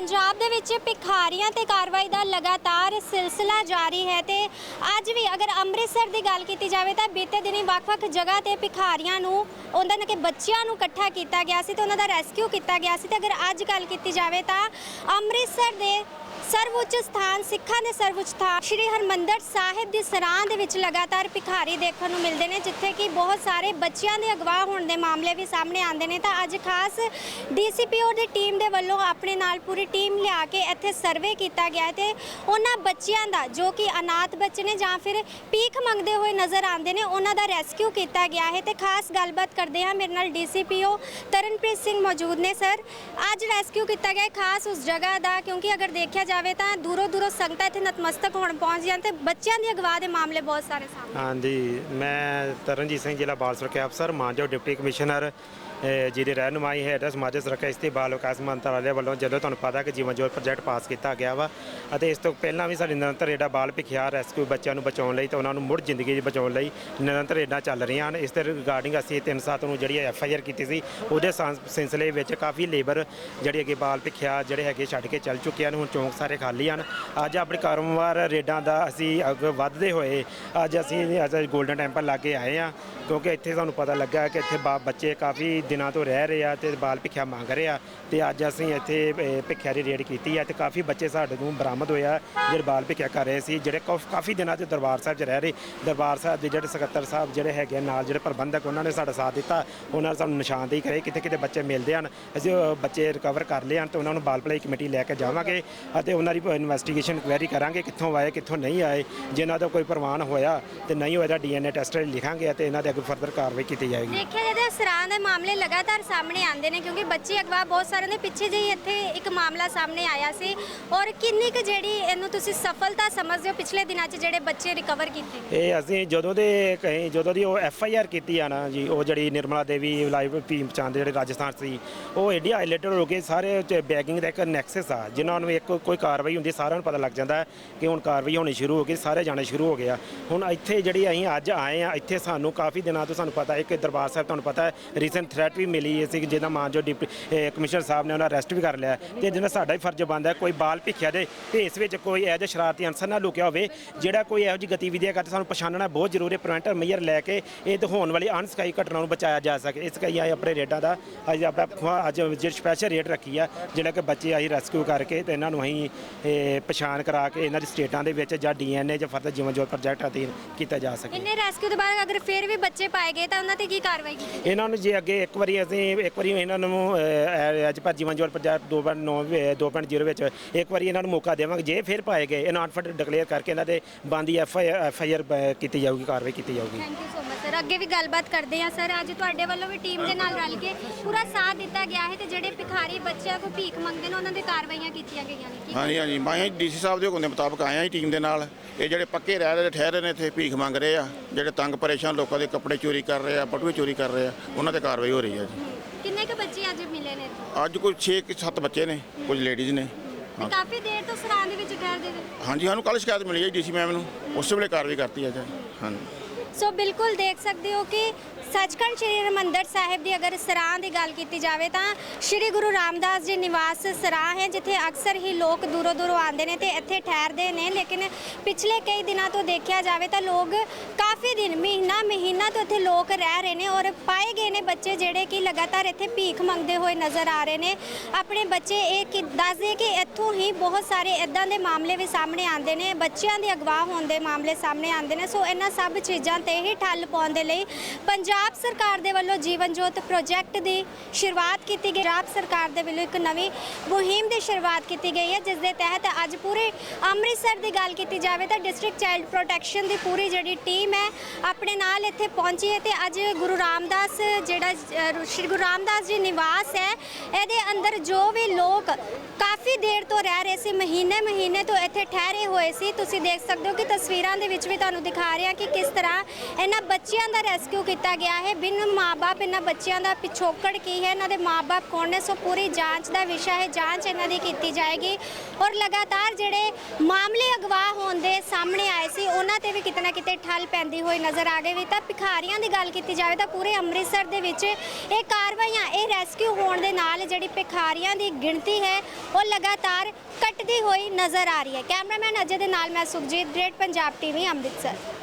ਪੰਜਾਬ ਦੇ ਵਿੱਚ ਭਿਖਾਰੀਆਂ ਤੇ ਕਾਰਵਾਈ ਦਾ ਲਗਾਤਾਰ ਸਿਲਸਿਲਾ ਜਾਰੀ ਹੈ ਤੇ ਅੱਜ ਵੀ ਅਗਰ ਅੰਮ੍ਰਿਤਸਰ ਦੀ ਗੱਲ ਕੀਤੀ ਜਾਵੇ ਤਾਂ ਬੀਤੇ ਦਿਨੀ ਵੱਖ-ਵੱਖ ਜਗ੍ਹਾ ਤੇ ਭਿਖਾਰੀਆਂ ਨੂੰ ਉਹਨਾਂ ਦੇ ਬੱਚਿਆਂ ਨੂੰ ਇਕੱਠਾ ਕੀਤਾ ਗਿਆ ਸੀ ਤੇ ਉਹਨਾਂ ਦਾ ਰੈਸਕਿਊ ਕੀਤਾ ਗਿਆ ਸੀ ਤੇ ਅਗਰ ਅੱਜ ਗੱਲ ਕੀਤੀ ਜਾਵੇ ਤਾਂ ਅੰਮ੍ਰਿਤਸਰ ਦੇ ਸਰਵਉੱਚ ਸਥਾਨ ਸਿੱਖਾਂ ਦੇ ਸਰਵਉੱਚ ਸਥਾਨ ਸ਼੍ਰੀ ਹਰਮੰਦਰ ਸਾਹਿਬ ਦੀ ਸਰਾਂ ਦੇ ਵਿੱਚ ਲਗਾਤਾਰ ਭਿਖਾਰੀ ਦੇਖਣ ਨੂੰ ਮਿਲਦੇ ਨੇ, ਜਿੱਥੇ ਕਿ ਬਹੁਤ ਸਾਰੇ ਬੱਚਿਆਂ ਦੇ ਅਗਵਾ ਹੋਣ ਦੇ ਮਾਮਲੇ ਵੀ ਸਾਹਮਣੇ ਆਉਂਦੇ ਨੇ। ਤਾਂ ਅੱਜ ਖਾਸ ਡੀਸੀਪੀਓ ਦੀ ਟੀਮ ਦੇ ਵੱਲੋਂ ਆਪਣੇ ਨਾਲ ਪੂਰੀ ਟੀਮ ਲਿਆ ਕੇ ਇੱਥੇ ਸਰਵੇ ਕੀਤਾ ਗਿਆ ਹੈ ਤੇ ਉਹਨਾਂ ਬੱਚਿਆਂ ਦਾ, ਜੋ ਕਿ ਅਨਾਥ ਬੱਚੇ ਨੇ ਜਾਂ ਫਿਰ ਭੀਖ ਮੰਗਦੇ ਹੋਏ ਨਜ਼ਰ ਆਉਂਦੇ ਨੇ, ਉਹਨਾਂ ਦਾ ਰੈਸਕਿਊ ਕੀਤਾ ਗਿਆ ਹੈ। ਤੇ ਖਾਸ ਗੱਲਬਾਤ ਕਰਦੇ ਹਾਂ, ਮੇਰੇ ਨਾਲ ਡੀਸੀਪੀਓ ਤਰਨਪ੍ਰੀਤ ਸਿੰਘ ਮੌਜੂਦ ਨੇ, ਸਰ। ਅੱਜ ਰੈਸਕਿਊ ਕੀਤਾ ਗਿਆ ਖਾਸ ਉਸ ਜਗ੍ਹਾ ਦਾ, ਕਿਉਂਕਿ ਅਗਰ ਦੇਖਿਆ ਜਾਵੇ ਤਾਂ ਦੂਰੋਂ ਦੂਰੋਂ ਸੰਗਤਾਂ ਇੱਥੇ ਨਤਮਸਤਕ ਹੋਣ ਪਹੁੰਚ ਜਾਣ ਤੇ ਬੱਚਿਆਂ ਦੀ ਅਗਵਾ ਦੇ ਮਾਮਲੇ ਬਹੁਤ ਸਾਰੇ ਸਾਹਮਣੇ ਹਾਂਜੀ, ਮੈਂ ਤਰਨਜੀਤ ਸਿੰਘ ਜ਼ਿਲ੍ਹਾ ਬਾਲ ਸੁਰੱਖਿਆ ਅਫਸਰ ਮਾਨਜੋ ਡਿਪਟੀ ਕਮਿਸ਼ਨਰ ਜਿਹਦੇ ਜਿਹਦੀ ਰਹਿਨੁਮਾਈ ਹੈ ਐਡਰੈਸ ਸਮਾਜਿਕ ਸੁਰੱਖਿਆ ਇਸਤੇ ਬਾਲ ਵਿਕਾਸ ਮੰਤਰਾਲੇ ਵੱਲੋਂ ਜਦੋਂ ਤੁਹਾਨੂੰ ਪਤਾ ਕਿ ਜੀਵਨ ਜੋਤ ਪ੍ਰੋਜੈਕਟ ਪਾਸ ਕੀਤਾ ਗਿਆ ਵਾ ਅਤੇ ਇਸ ਤੋਂ ਪਹਿਲਾਂ ਵੀ ਸਾਡੇ ਨਿਰੰਤਰ ਰੇਡਾ ਬਾਲ ਭਿਖਿਆ ਰੈਸਕਿਊ ਬੱਚਿਆਂ ਨੂੰ ਬਚਾਉਣ ਲਈ ਤੇ ਉਹਨਾਂ ਨੂੰ ਮੁੜ ਜ਼ਿੰਦਗੀ 'ਚ ਬਚਾਉਣ ਲਈ ਨਿਰੰਤਰ ਰੇਡਾਂ ਚੱਲ ਰਹੀਆਂ ਹਨ। ਇਸ ਦੇ ਰਿਗਾਰਡਿੰਗ ਅਸੀਂ 3-7 ਨੂੰ ਜਿਹੜੀ ਐਫ ਆਈ ਆਰ ਕੀਤੀ ਸੀ, ਉਹਦੇ ਸਾਂ- ਸਿਲਸਿਲੇ ਵਿੱਚ ਕਾਫੀ ਲੇਬਰ ਜਿਹੜੀ ਅੱਗੇ ਬਾਲ ਭਿਖਿਆ ਜਿਹੜੇ ਹੈਗੇ ਛੱਡ ਕੇ ਚੱਲ ਚੁੱਕੇ ਹਨ। ਹੁਣ ਚੌਂਕ ਸਾਰੇ ਖਾਲੀ ਹਨ। ਅੱਜ ਆਪਣੇ ਕਾਰੋਬਾਰ ਰੇਡਾਂ ਦਾ ਅਸੀਂ ਅੱਗ ਵੱਧਦੇ ਹੋਏ ਅੱਜ ਅਸੀਂ ਅੱਜ ਗੋਲਡਨ ਟੈਂਪਲ ਲਾ ਕੇ ਆਏ ਆ ਕਿਉਂਕਿ ਇੱਥੇ ਸਾਨੂੰ ਪਤਾ ਲੱਗਾ ਕਿ ਇੱਥੇ ਬਾ- ਬੱਚੇ ਕਾਫੀ ਦਿਨਾਂ ਤੋਂ ਰਹਿ ਰਹੇ ਆ ਤੇ ਬਾਲ ਭਿੱਖਿਆ ਮੰਗ ਰਹੇ ਆ ਤੇ ਅੱਜ ਅਸੀਂ ਇੱਥੇ ਅਹ, ਭਿੱਖਿਆ ਦੀ ਰੇਡ ਕੀਤੀ ਆ ਤੇ ਕਾਫੀ ਬੱਚੇ ਸਾਡੇ ਨੂੰ ਬਰਾਮਦ ਹੋਇਆ ਜਿਹੜੇ ਬਾਲ ਭਿੱਖਿਆ ਕਰ ਰਹੇ ਸੀ ਜਿਹੜੇ ਕਾਫ- ਕਾਫੀ ਦਿਨਾਂ ਤੋਂ ਦਰਬਾਰ ਸਾਹਿਬ 'ਚ ਰਹਿ ਰਹੇ। ਦਰਬਾਰ ਸਾਹਿਬ ਦੇ ਜਿਹੜੇ ਸਕੱਤਰ ਸਾਹਿਬ ਜਿਹੜੇ ਹੈਗੇ ਆ ਨਾਲ ਜਿਹੜੇ ਪ੍ਰਬੰਧਕ ਉਹਨਾਂ ਨੇ ਸਾਡਾ ਸਾਥ ਦਿੱਤਾ ਉਹਨਾਂ ਨੇ ਸਾਨੂੰ ਨਿਸ਼ਾਨਦੇਹੀ ਕਰੇ ਕਿਤੇ ਕਿਤੇ ਬੱਚੇ ਮਿਲਦੇ ਹਨ। ਅਸੀਂ ਉਹ ਬੱਚੇ ਰਿਕਵਰ ਕਰ ਲਏ ਹਨ ਤੇ ਉਹਨਾਂ ਨੂੰ ਬਾਲ ਭਲਾਈ ਕਮੇਟੀ ਲੈ ਕੇ ਜਾਵਾਂਗੇ ਅਤੇ ਉਹਨਾਂ ਦੀ ਇਨਵੈਸਟੀਗੇਸ਼ਨ ਕੁਐਰੀ ਕਰਾਂਗੇ ਕਿੱਥੋਂ ਆਏ ਕਿੱਥੋਂ ਨਹੀਂ ਆਏ। ਜਿਨ੍ਹਾਂ ਦਾ ਕੋਈ ਪ੍ਰਮਾਣ ਹੋਇਆ ਤੇ ਨਹੀਂ ਹੋਇਆ ਤਾਂ ਡੀਐਨਏ ਟੈਸਟ ਲਿਖਾਂਗੇ ਅਤੇ ਇਹਨਾਂ ਦੇ ਅੱਗੇ ਫਰਦਰ ਕਾਰਵਾਈ ਕੀਤੀ ਜਾਏਗੀ। ਦੇਖਿਆ ਜਾਵੇ ਤਾਂ ਸਰਾਂ ਦੇ ਮਾਮਲੇ ਲਗਾਤਾਰ ਸਾਹਮਣੇ ਆਉਂਦੇ ਨੇ ਕਿਉਂਕਿ ਬੱਚੇ ਅਗਵਾ ਬਹੁਤ ਸਾਰੇ ਨੇ ਪਿੱਛੇ ਜਿਹੀ ਇੱਥੇ ਇੱਕ ਮਾਮਲਾ ਸਾਹਮਣੇ ਆਇਆ ਸੀ। ਔਰ ਕਿੰਨੀ ਕੁ ਜਿਹੜੀ ਇਹਨੂੰ ਤੁਸੀਂ ਸਫਲਤਾ ਸਮਝਦੇ ਹੋ ਪਿਛਲੇ ਦਿਨਾਂ 'ਚ ਜਿਹੜੇ ਬੱਚੇ ਰਿਕਵਰ ਕੀਤੇ? ਨੇ ਇਹ ਅਸੀਂ ਜਦੋਂ ਦੇ ਕਹੀਂ ਜਦੋਂ ਦੀ ਉਹ ਐਫ ਆਈ ਆਰ ਕੀਤੀ ਆ ਨਾ ਜੀ ਉਹ ਜਿਹੜੀ ਨਿਰਮਲਾ ਦੇਵੀ ਲਾਈਵ ਭੀਮ ਚੰਦ ਜਿਹੜੇ ਰਾਜਸਥਾਨ ਸੀ ਉਹ ਐਡੀ ਹਾਈਲਾਈਟਡ ਹੋ ਕੇ ਸਾਰੇ ਬੈਗਿੰਗ ਦਾ ਇੱਕ ਨੈਕਸਸ ਆ ਜਿਨ੍ਹਾਂ ਨੂੰ ਇੱਕ ਕੋਈ ਕਾਰਵਾਈ ਹੁੰਦੀ ਸਾਰਿਆਂ ਨੂੰ ਪਤਾ ਲੱਗ ਜਾਂਦਾ ਹੈ ਕਿ ਹੁਣ ਕਾਰਵਾਈ ਹੋਣੀ ਸ਼ੁਰੂ ਹੋ ਗਈ, ਸਾਰੇ ਜਾਣੇ ਸ਼ੁਰੂ ਹੋ ਗਿਆ ਹੁਣ ਇੱਥੇ ਜਿਹੜੀ ਅਸੀਂ ਅੱਜ ਆਏ ਆ, ਇੱਥੇ ਸਾਨੂੰ ਕਾਫੀ ਦਿਨਾਂ ਤੋਂ ਸਾਨੂੰ ਪਤਾ ਹੈ ਕਿ ਦਰਬਾਰ ਸਾਹਿਬ ਤੁਹਾਨੂੰ ਪਤਾ ਹੈ ਰੀਸੈਂਟ ਥ੍ਰੈਟ ਵੀ ਮਿਲੀ ਸੀ, ਜਿਹਦਾ ਮਾਂ ਜੋ ਡਿਪਟੀ ਕਮਿਸ਼ਨਰ ਸਾਹਿਬ ਨੇ ਉਹਨਾਂ ਅਰੈਸਟ ਵੀ ਕਰ ਲਿਆ ਤੇ ਜਿਹਨਾਂ ਸਾਡਾ ਹੀ ਫਰਜ਼ ਬਣਦਾ ਕੋਈ ਬਾਲ ਭਿੱਖਿਆ ਦੇ ਭੇਸ ਵਿੱਚ ਕੋਈ ਇਹੋ ਜਿਹਾ ਸ਼ਰਾਰਤੀ ਅਨਸਰ ਨਾ ਲੁਕਿਆ ਹੋਵੇ, ਜਿਹੜਾ ਕੋਈ ਇਹੋ ਜਿਹੀ ਗਤੀਵਿਧੀਆਂ ਕਰਦੇ ਸਾਨੂੰ ਪਛਾਣਨਾ ਬਹੁਤ ਜ਼ਰੂਰੀ ਹੈ ਪ੍ਰੀਵੈਂਟਰ ਮੇਜਰ ਲੈ ਕੇ ਇਹ ਦਿਖਾਉਣ ਵਾਲੀ ਅਨਸਕਾਈ ਘਟਨਾ ਨੂੰ ਬਚਾਇਆ ਜਾ ਸਕੇ। ਇਸ ਕਈ ਆਏ ਆਪਣੇ ਰੇਟਾਂ ਦਾ ਅੱਜ ਆਪਣਾ ਖੁਆ- ਅੱਜ ਜਿਹੜੀ ਸਪੈਸ਼ਲ ਰੇਟ ਰੱਖੀ ਆ, ਜਿਹੜਾ ਕਿ ਬੱਚੇ ਆਈ ਰੈਸਕਿਊ ਕਰਕੇ ਤੇ ਇਹਨਾਂ ਨੂੰ ਅਸੀਂ ਪਛਾਣ ਕਰਾ ਕੇ ਇਹਨਾਂ ਦੀ ਸਟੇਟਾਂ ਦੇ ਵਿੱਚ ਜਾਂ ਡੀਐਨਏ ਜਾਂ ਫਰਦਰ ਜੀਵਨ ਜੋਤ ਪ੍ਰੋਜੈਕਟ ਅਧੀਨ ਕੀਤਾ ਜਾ ਸਕੇ। ਇੰਨੇ ਰੈਸਕਿਊ ਤੋਂ ਬਾਅਦ ਅਗਰ ਫਿਰ ਵੀ ਬੱਚੇ ਪਾਏ ਗਏ ਤਾਂ ਉਹਨਾਂ ਤੇ ਕੀ ਕਾਰਵਾਈ ਕੀਤੀ ਇਹਨਾਂ ਨੂੰ ਜੇ ਅੱਗੇ ਇੱਕ ਵਾਰੀ ਅਸੀਂ ਇੱਕ ਵਾਰੀ ਇਹਨਾਂ ਨੂੰ ਅੱਜ ਪਰ ਜੀਵਨ ਜੋਤ ਪ੍ਰੋਜੈਕਟ 2.9 2.0 ਵਿੱਚ ਇੱਕ ਵਾਰੀ ਇਹਨਾਂ ਨੂੰ ਮੌਕਾ ਦੇਵਾਂਗੇ। ਜੇ ਫਿਰ ਪਾਏ ਗਏ ਇਹਨਾਂ ਅਨਫਿਟ ਡਿਕਲੇਅਰ ਕਰਕੇ ਇਹਨਾਂ ਦੇ ਬੰਦੀ F I F I R ਕੀਤੀ ਜਾਊਗੀ ਕਾਰਵਾਈ ਕੀਤੀ ਜਾਊਗੀ। Thank you so much sir ਅੱਗੇ ਵੀ ਗੱਲਬਾਤ ਕਰਦੇ ਹਾਂ। ਸਰ ਅੱਜ ਤੁਹਾਡੇ ਵੱਲੋਂ ਵੀ ਟੀਮ ਦੇ ਨਾਲ ਰਲ ਕੇ ਪੂਰਾ ਸਾਥ ਦਿੱਤਾ ਗਿਆ ਹੈ ਤੇ ਜਿਹੜੇ ਭਿਖਾਰੀ ਬੱਚਿਆਂ ਕੋ ਭੀਖ ਮੰਗਦੇ ਨੇ ਉਹਨਾਂ ਦੇ ਕਾਰਵਾਈਆਂ ਕੀਤੀਆਂ ਗਈਆਂ ਨੇ। ਕੀ ਹਾਂਜੀ ਹਾਂਜੀ। ਮੈਂ ਡੀਸੀ ਸਾਹਿਬ ਦੇ ਹੁਕਮ ਦੇ ਮੁਤਾਬਕ ਆਇਆ ਜੀ ਟੀਮ ਦੇ ਨਾਲ। ਇਹ ਜਿਹੜੇ ਪੱਕੇ ਰਹਿ ਰਹੇ ਠਹਿਰੇ ਨੇ ਇੱਥੇ ਭੀਖ ਮੰਗ ਰਹੇ ਆ। ਜਿਹੜੇ ਤੰਗ ਪਰੇਸ਼ਾਨ ਲੋਕਾਂ ਦੇ ਕੱਪੜੇ ਚੋਰੀ ਕਰ ਰਹੇ ਆ ਬਟੂਏ ਚੋਰੀ ਕਰ ਰਹੇ ਆ ਉਹਨਾਂ ਤੇ ਕਾਰਵਾਈ ਹੋ ਰਹੀ ਹੈ ਜੀ। ਕਿੰਨੇ ਕੁ ਬੱਚੇ ਅੱਜ ਮਿਲੇ ਨੇ ਇੱਥੇ? ਅੱਜ ਕੋਈ 6 7 ਬੱਚੇ ਨੇ ਕੁਝ ਲੇਡੀਜ਼ ਨੇ। ਤੇ ਕਾਫੀ ਦੇਰ ਤੋਂ ਸਰਾਂ ਦੇ ਵਿੱਚ ਠਹਿਰਦੇ ਨੇ ਹਾਂਜੀ ਸਾਨੂੰ ਕੱਲ ਸ਼ਿਕਾਇਤ ਮਿਲੀ ਹੈ ਡੀਸੀ ਮੈਮ ਨੂੰ। ਉਸੇ ਵੇਲੇ ਕਾਰਵਾਈ ਕਰਤੀ ਹੈ ਜੀ। ਹਾਂਜੀ। ਸੋ ਬਿਲਕੁਲ ਦੇਖ ਸਕਦੇ ਹੋ ਕਿ ਸੱਚਖੰਡ ਸ੍ਰੀ ਹਰਿਮੰਦਰ ਸਾਹਿਬ ਦੀ ਅਗਰ ਸਰਾਂ ਦੀ ਗੱਲ ਕੀਤੀ ਜਾਵੇ ਤਾਂ ਸ੍ਰੀ ਗੁਰੂ ਰਾਮਦਾਸ ਜੀ ਨਿਵਾਸ ਸਰਾਂ ਹੈ, ਜਿੱਥੇ ਅਕਸਰ ਹੀ ਲੋਕ ਦੂਰੋਂ ਦੂਰੋਂ ਆਉਂਦੇ ਨੇ ਤੇ ਇੱਥੇ ਠਹਿਰਦੇ ਨੇ। ਲੇਕਿਨ ਪਿਛਲੇ ਕਈ ਦਿਨਾਂ ਤੋਂ ਦੇਖਿਆ ਜਾਵੇ ਤਾਂ ਲੋਕ ਕਾਫੀ ਦਿਨ, ਮਹੀਨਾ ਮਹੀਨਾ ਤੋਂ ਇੱਥੇ ਲੋਕ ਰਹਿ ਰਹੇ ਨੇ ਔਰ ਪਾਏ ਗਏ ਨੇ ਬੱਚੇ ਜਿਹੜੇ ਕਿ ਲਗਾਤਾਰ ਇੱਥੇ ਭੀਖ ਮੰਗਦੇ ਹੋਏ ਨਜ਼ਰ ਆ ਰਹੇ ਨੇ। ਆਪਣੇ ਬੱਚੇ ਇਹ ਕਿ ਦੱਸਦੇ ਕਿ ਇੱਥੋਂ ਹੀ ਬਹੁਤ ਸਾਰੇ ਇਦਾਂ ਦੇ ਮਾਮਲੇ ਵੀ ਸਾਹਮਣੇ ਆਉਂਦੇ ਨੇ, ਬੱਚਿਆਂ ਦੇ ਅਗਵਾ ਹੋਣ ਦੇ ਮਾਮਲੇ ਸਾਹਮਣੇ ਆਉਂਦੇ ਨੇ। ਸੋ ਇਹਨਾਂ ਸਭ ਚੀਜ਼ਾਂ ਤੇ ਹੀ ਠੱਲ ਪਾਉਣ ਦੇ ਲਈ ਪੰਜਾਬ ਸਰਕਾਰ ਦੇ ਵੱਲੋਂ ਜੀਵਨ ਜੋਤ ਪ੍ਰੋਜੈਕਟ ਦੀ ਸ਼ੁਰੂਆਤ ਕੀਤੀ ਗਈ। ਰਾਜ ਸਰਕਾਰ ਦੇ ਵੱਲੋਂ ਇੱਕ ਨਵੀਂ ਮੁਹਿੰਮ ਦੀ ਸ਼ੁਰੂਆਤ ਕੀਤੀ ਗਈ ਹੈ ਜਿਸ ਦੇ ਤਹਿਤ ਅੱਜ ਪੂਰੇ ਅੰਮ੍ਰਿਤਸਰ ਦੀ ਗੱਲ ਕੀਤੀ ਜਾਵੇ ਤਾਂ ਡਿਸਟ੍ਰਿਕਟ ਚਾਈਲਡ ਪ੍ਰੋਟੈਕਸ਼ਨ ਦੀ ਪੂਰੀ ਜਿਹੜੀ ਟੀਮ ਹੈ ਆਪਣੇ ਨਾਲ ਇੱਥੇ ਪਹੁੰਚੀ ਹੈ ਤੇ ਅੱਜ ਗੁਰੂ ਰਾਮਦਾਸ ਜਿਹੜਾ ਅ, ਸ਼੍ਰੀ ਗੁਰੂ ਰਾਮਦਾਸ ਜੀ ਨਿਵਾਸ ਹੈ ਇਹਦੇ ਅੰਦਰ ਜੋ ਵੀ ਲੋਕ ਕਾਫੀ ਦੇਰ ਤੋਂ ਰਹਿ ਰਹੇ ਸੀ ਮਹੀਨੇ ਮਹੀਨੇ ਤੋਂ ਇੱਥੇ ਠਹਿਰੇ ਹੋਏ ਸੀ। ਤੁਸੀਂ ਦੇਖ ਸਕਦੇ ਹੋ ਕਿ ਤਸਵੀਰਾਂ ਦੇ ਵਿੱਚ ਵੀ ਤੁਹਾਨੂੰ ਦਿਖਾ ਰਹੇ ਹਾਂ ਕਿ ਕਿਸ ਤਰ੍ਹਾਂ ਇਹਨਾਂ ਬੱਚਿਆਂ ਦਾ ਰੈਸਕਿਊ ਕੀਤਾ ਗਿਆ ਗਿਆ ਹੈ। ਬਿਨ ਮਾਪੇ ਇਹਨਾਂ ਬੱਚਿਆਂ ਦਾ ਪਿਛੋਕੜ ਕੀ ਹੈ? ਇਹਨਾਂ ਦੇ ਮਾਪੇ ਕੌਣ ਨੇ? ਸੋ ਪੂਰੀ ਜਾਂਚ ਦਾ ਵਿਸ਼ਾ ਹੈ। ਜਾਂਚ ਇਹਨਾਂ ਦੀ ਕੀਤੀ ਜਾਏਗੀ। ਔਰ ਲਗਾਤਾਰ ਜਿਹੜੇ ਮਾਮਲੇ ਅਗਵਾ ਹੋਣ ਦੇ ਸਾਹਮਣੇ ਆਏ ਸੀ, ਉਹਨਾਂ ਤੇ ਵੀ ਕਿਤੇ ਨਾ ਕਿਤੇ ਠੱਲ ਪੈਂਦੀ ਹੋਈ ਨਜ਼ਰ ਆ ਗਈ ਵੀ ਤਾਂ ਭਿਖਾਰੀਆਂ ਦੀ ਗੱਲ ਕੀਤੀ ਜਾਵੇ ਤਾਂ ਪੂਰੇ ਅੰਮ੍ਰਿਤਸਰ ਦੇ ਵਿੱਚ ਇਹ ਕਾਰਵਾਈਆਂ, ਇਹ ਰੈਸਕਿਊ ਹੋਣ ਦੇ ਨਾਲ ਜਿਹੜੀ ਭਿਖਾਰੀਆਂ ਦੀ ਗਿਣਤੀ ਹੈ, ਉਹ ਲਗਾਤਾਰ ਘਟਦੀ ਹੋਈ ਨਜ਼ਰ ਆ ਰਹੀ ਹੈ। ਕੈਮਰਾਮੈਨ ਅਜੇ ਦੇ ਨਾਲ ਮੈਂ ਸੁਖਜੀਤ ਗ੍ਰੇਟ ਪੰਜਾਬ ਟੀਵੀ, ਅੰਮ੍ਰਿਤਸਰ।